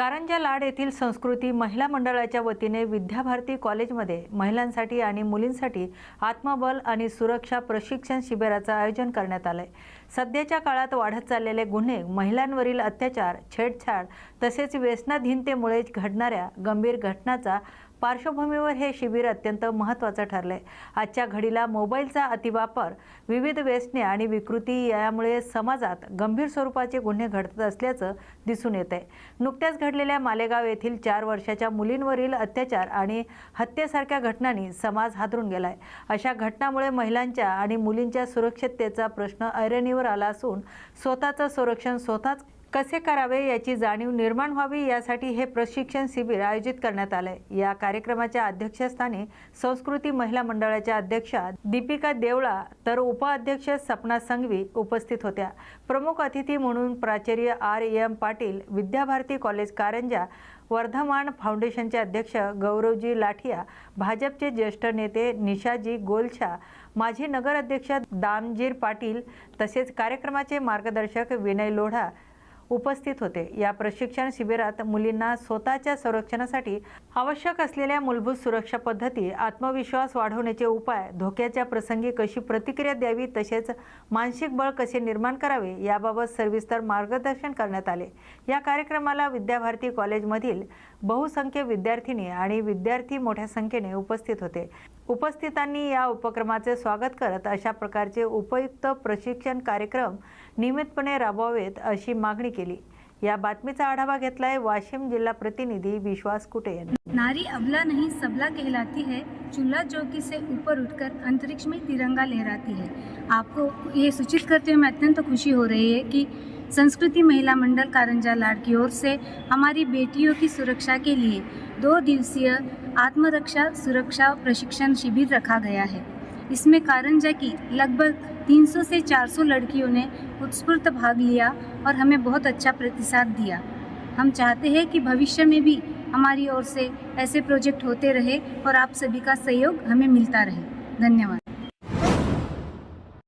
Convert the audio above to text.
कारंजा लाड येथील संस्कृती महिला मंडळाच्या वतीने विद्याभारती कॉलेजमध्ये महिलांसाठी आणि मुलींसाठी आत्मबल आणि सुरक्षा प्रशिक्षण शिबिराचं आयोजन करण्यात आलंय. सध्याच्या काळात वाढत चाललेले गुन्हे महिलांवरील अत्याचार छेडछाड तसेच व्यसनाधीनतेमुळे घडणाऱ्या गंभीर घटनाचा पार्श्वभूमीवर हे शिबिर अत्यंत महत्त्वाचं ठरलंय. आजच्या घडीला मोबाईलचा अतिवापर विविध व्यसने आणि विकृती यामुळे समाजात गंभीर स्वरूपाचे गुन्हे घडत असल्याचं दिसून येत आहे नुकत्याच घडलेल्या मालेगाव येथील चार वर्षाच्या मुलींवरील अत्याचार आणि हत्येसारख्या घटनांनी समाज हादरून गेलाय. अशा घटनामुळे महिलांच्या आणि मुलींच्या सुरक्षिततेचा प्रश्न ऐरणीवर आला असून स्वतःचं संरक्षण स्वतःच कसे करावे याची जाणीव निर्माण व्हावी यासाठी हे प्रशिक्षण शिबिर आयोजित करण्यात आलंय. या कार्यक्रमाच्या अध्यक्षस्थानी संस्कृती महिला मंडळाच्या अध्यक्षा दीपिका देवळा तर उपाध्यक्ष सपना संघवी उपस्थित होत्या. प्रमुख अतिथी म्हणून प्राचार्य R. M. Patil Vidyabharati college Karanja Vardhman फाउंडेशनचे अध्यक्ष गौरवजी लाठिया भाजपचे ज्येष्ठ नेते निशाजी गोलछा माजी नगराध्यक्ष दामजीर पाटील तसेच कार्यक्रमाचे मार्गदर्शक विनय लोढा उपस्थित होते. या प्रशिक्षण शिबिरात मुलींना स्वतःच्या संरक्षणासाठी आवश्यक असलेल्या मूलभूत सुरक्षा पद्धती आत्मविश्वास वाढवण्याचे उपाय धोक्याच्या प्रसंगी कशी प्रतिक्रिया द्यावी तसेच मानसिक बळ कसे निर्माण करावे याबाबत सविस्तर मार्गदर्शन करण्यात आले. या कार्यक्रमाला विद्याभारती कॉलेजमधील बहुसंख्य विद्यार्थिनी आणि विद्यार्थी मोठ्या संख्येने उपस्थित होते. उपस्थितांनी या उपक्रमाचे स्वागत करत अशा प्रकारचे उपयुक्त प्रशिक्षण कार्यक्रम नियमितपणे राबवावेत अशी मागणी केली. या बातमीचा आढावा घेतलाय वाशिम जिल्हा प्रतिनिधी विश्वास कुटे यांनी. नारी अबला नहीं सबला कहलाती है चूल्हा चौकी से ऊपर उठकर अंतरिक्ष में तिरंगा लहराती है। आपको ये सूचित करते हुए मैं अत्यंत खुशी हो रही है कि संस्कृति महिला मंडल कारंजा लाड की ओर से हमारी बेटियों की सुरक्षा के लिए दो दिवसीय आत्मरक्षा सुरक्षा प्रशिक्षण शिविर रखा गया है। इसमें कारण जा कि लगभग 300 से 400 लड़कियों ने उत्स्फूर्त भाग लिया और हमें बहुत अच्छा प्रतिसाद दिया। हम चाहते हैं कि भविष्य में भी हमारी ओर से ऐसे प्रोजेक्ट होते रहे और आप सभी का सहयोग हमें मिलता रहे। धन्यवाद।